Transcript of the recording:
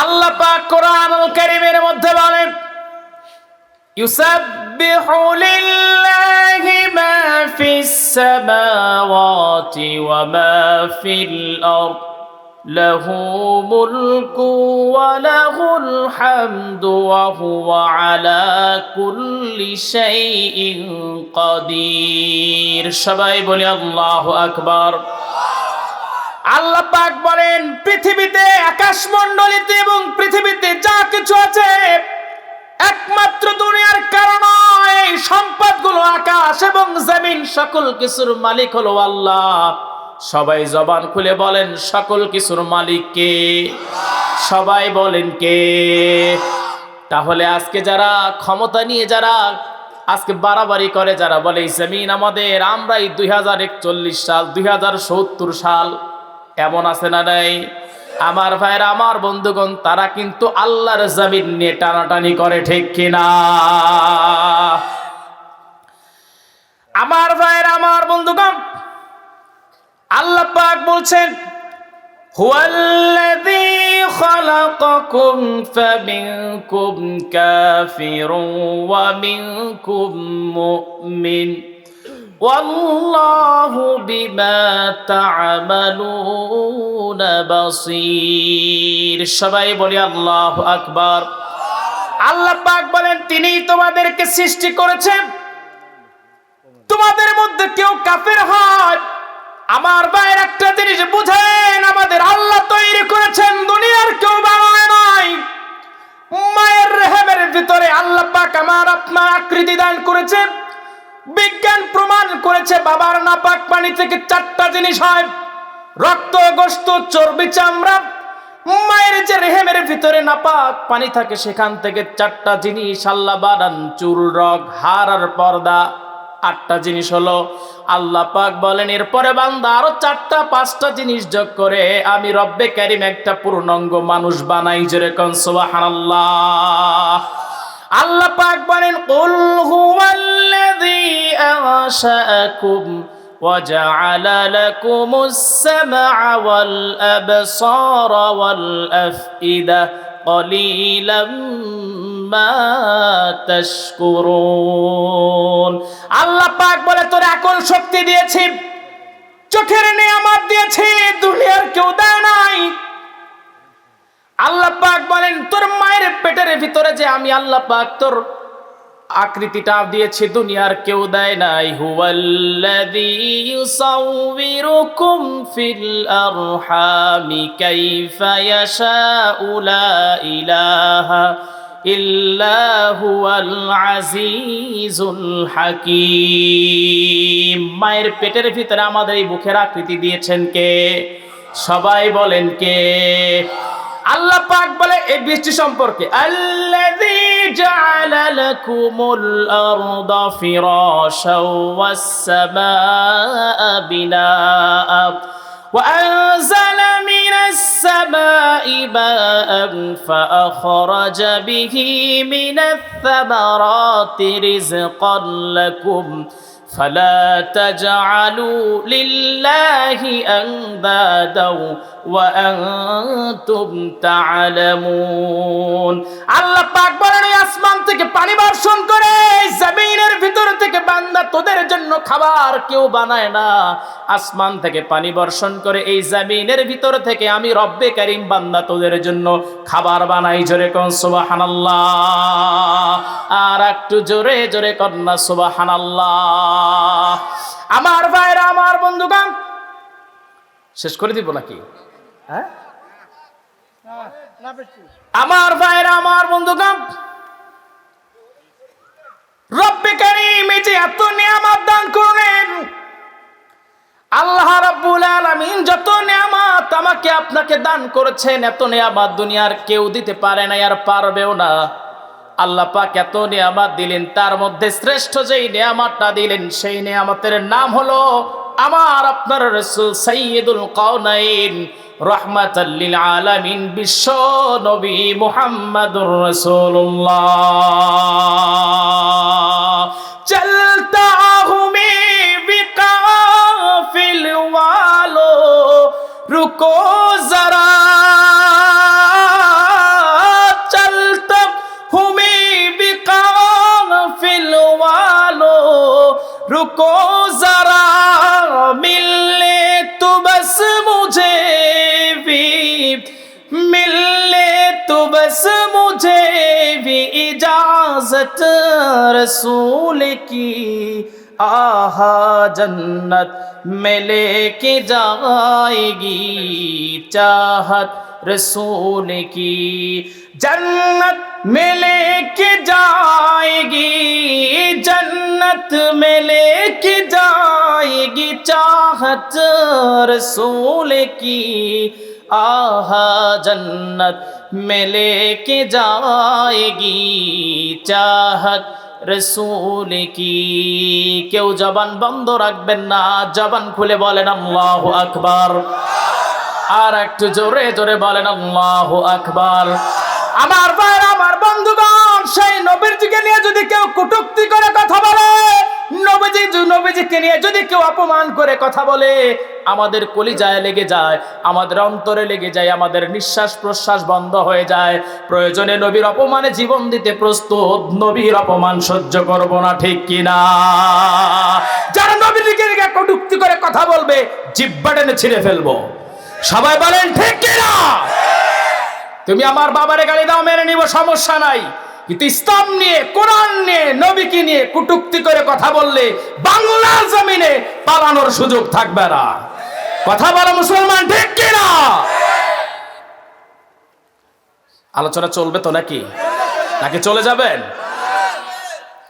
আল্লাহ পাক কোরআনুল কারীমের মধ্যে বলেন, ইউসাববিহু লিল্লাহি মা ফিস সামাওয়াতি ওয়া মা ফিল আরদ, লাহু মুলকু ওয়া লাহুল হামদু ওয়া হুয়া আলা কুল্লি শাইইন কাদির। সবাই বলি, আল্লাহু আকবার। আল্লাহ পাক বলেন, পৃথিবীতে আকাশমণ্ডলীতে এবং পৃথিবীতে যা কিছু আছে, একমাত্র দুনিয়ার কারণ এই সম্পদগুলো আকাশ এবং জমিন, সকল কিছুর মালিক হলো আল্লাহ। সবাই জবান খুলে বলেন, সকল কিছুর মালিক কে? সবাই বলেন কে? তাহলে আজকে যারা ক্ষমতা নিয়ে, যারা আজকে বাড়াবাড়ি করে, যারা বলে জমিন আমাদের, আমরাই দুই হাজার একচল্লিশ সাল, দুই হাজার সত্তর সাল এমন আছে না নাই? আমার ভাইয়ের, আমার বন্ধুগণ, তারা কিন্তু আল্লাহর জামিন নিয়ে টানাটানি করে, ঠিক কিনা আমার ভাইয়ের, আমার বন্ধুগণ, আল্লাহ পাক বলছেন, হুয়াল্লাযী খালাকাকুম ফামিনকুম والله بما تعملون بصير সবাই বলি আল্লাহু আকবার আল্লাহ পাক বলেন তিনিই তোমাদেরকে সৃষ্টি করেছেন তোমাদের মধ্যে কেউ কাফের হয় আমার ভাইয়ের একটা জিনিস বুঝেন আমাদের আল্লাহ তৈরি করেছেন দুনিয়ার কেউ বানায় নাই মায়ের রেহেমের ভিতরে আল্লাহ পাক আমার আপনার আকৃতি দান করেছেন বিজ্ঞান প্রমাণ করেছে বাবার নাপাক পানি থেকে চারটা জিনিস হয়। রক্ত, গোস্ত, চর্বি, চামড়া। মায়ের যে রেহেমের ভিতরে নাপাক পানি থাকে, সেখান থেকে চারটা জিনিস, আল্লাহ বানান, চুল, রগ হার আর পর্দা। আটটা জিনিস হলো, আল্লাহ পাক বলেন, এরপরে বান্দা আরও চারটা, পাঁচটা জিনিস যোগ করে আমি রব্বে কারিম একটা পূর্ণাঙ্গ মানুষ বানাই যেরকম সুবহানাল্লাহ। আল্লাহ পাক বলেন, কুল হুয়াল্লাযী আনশাআকুম وجعل لكم السمع والأبصار والأفئدة قليلا ما تشكرون আল্লাহ পাক বলে তোর আকল শক্তি দিয়েছি চোখের নিয়ামত দিয়েছি দুনিয়ার কেউ দেয় নাই আল্লাহ পাক বলেন তোর মায়ের পেটের ভিতরে যে আমি আল্লাহ পাক তোর আকৃতিটা দিয়েছি দুনিয়ার কেউ দেয় নাই। হুয়াল্লাযী ইউসাউবিরুকুম ফিল আরহামি কাইফা ইয়াশাউ ইলাহা ইল্লা হুয়াল আজিজুল হাকীম। মায়ের পেটের ভিতরে আমাদের এই বুকের আকৃতি দিয়েছেন কে? সবাই বলেন কে? আল্লাহ পাক বলে এই বৃষ্টি সম্পর্কে আল্লাযী জাআলা লাকুমুল আরদা ফিরাশাও ওয়াস সামাআ বিনাআ وأنزل من السماء ماء فأخرج به من الثمرات رزقا لكم فلا تجعلوا لله أندادا وأنتم تعلمون আল্লাহ পাক বলেন এই আসমান থেকে পানি বর্ষণ করে এই জমিনের ভিতর থেকে বান্দা তোদের জন্য খাবার কেউ বানায় না আসমান থেকে পানি বর্ষণ করে এই জমিনের ভিতর থেকে আমি রব্বে কারিম বান্দা তোদের জন্য খাবার বানাই জোরে কোন সুবহানাল্লাহ আর একটু জোরে জোরে কন্যা, সুবহানাল্লাহ। আমার ভাইরা, আমার বন্ধুগণ, শেষ করে দিব নাকি? হ্যাঁ? আমার ভাইরা, আমার বন্ধুগণ, রব্বে এই যে এত নিয়ামত দান করলেন, আল্লাহ যত নিয়ামত আমাকে আপনাকে দান করেছেন, এত নিয়ামত দুনিয়ার কেউ দিতে পারে না, আর পারবেও না। আল্লাহ পাক এত নিয়ামত দিলেন, তার মধ্যে শ্রেষ্ঠ যেই নিয়ামতটা দিলেন, সেই নিয়ামতের নাম হলো আমার আপনার রসুল সৈয়দুল কাউনাইন রহমাতাল্লিল আলামিন, বিশ্ব নবী মুহাম্মাদুর রাসূলুল্লাহ। চলতা হুমে বিকাফিল ওয়ালো, রুকো जरा मिलने तो बस मुझे भी। मिलने तो बस मुझे भी इजाज़त रसूल की। आहा, जन्नत में लेके जाएगी चाहत रसूल की। जन्नत में लेके जाएगी, जन्नत में लेके আহাত সোলে কি? আহা, জন্নত মেলে কে যায়গি? চাহত রসুল কি? কেউ জবান বন্ধ রাখবেন না, জবান খুলে বলেন আল্লাহ আকবার। আর একটু জোরে জোরে বলেন আল্লাহ আকবার। আমার ভাই আমার বন্ধুগণ, সেই নবীর দিকে নিয়ে যদি কেউ কুটুক্তি করে কথা বলে নবীজি নবীজিকে নিয়ে যদি কেউ অপমান করে কথা বলে, আমাদের লেগে যায়, আমাদের অন্তরে লেগে যায়, আমাদের প্রশ্বাস বন্ধ হয়ে যায়। প্রয়োজনে নবীর অপমানে জীবন দিতে প্রস্তুত, নবীর অপমান সহ্য করব না, ঠিক কিনা যারা দিকে নিয়ে করে কথা বলবে, জিব্বা ছিঁড়ে ফেলব। সবাই বলেন, ঠিক কিনা তুমি আমার বাবারে গালি দাও, মেনে নিব, সমস্যা নাই। কিন্তু ইসলাম নিয়ে, কোরআন নিয়ে, নবীকে নিয়ে কুটুক্তি করে কথা বললে বাংলার জমিনে পালানোর সুযোগ থাকবে না। কথা বলা মুসলমান ঠিক কিনা? আলোচনা চলবে তো নাকি? নাকি চলে যাবেন?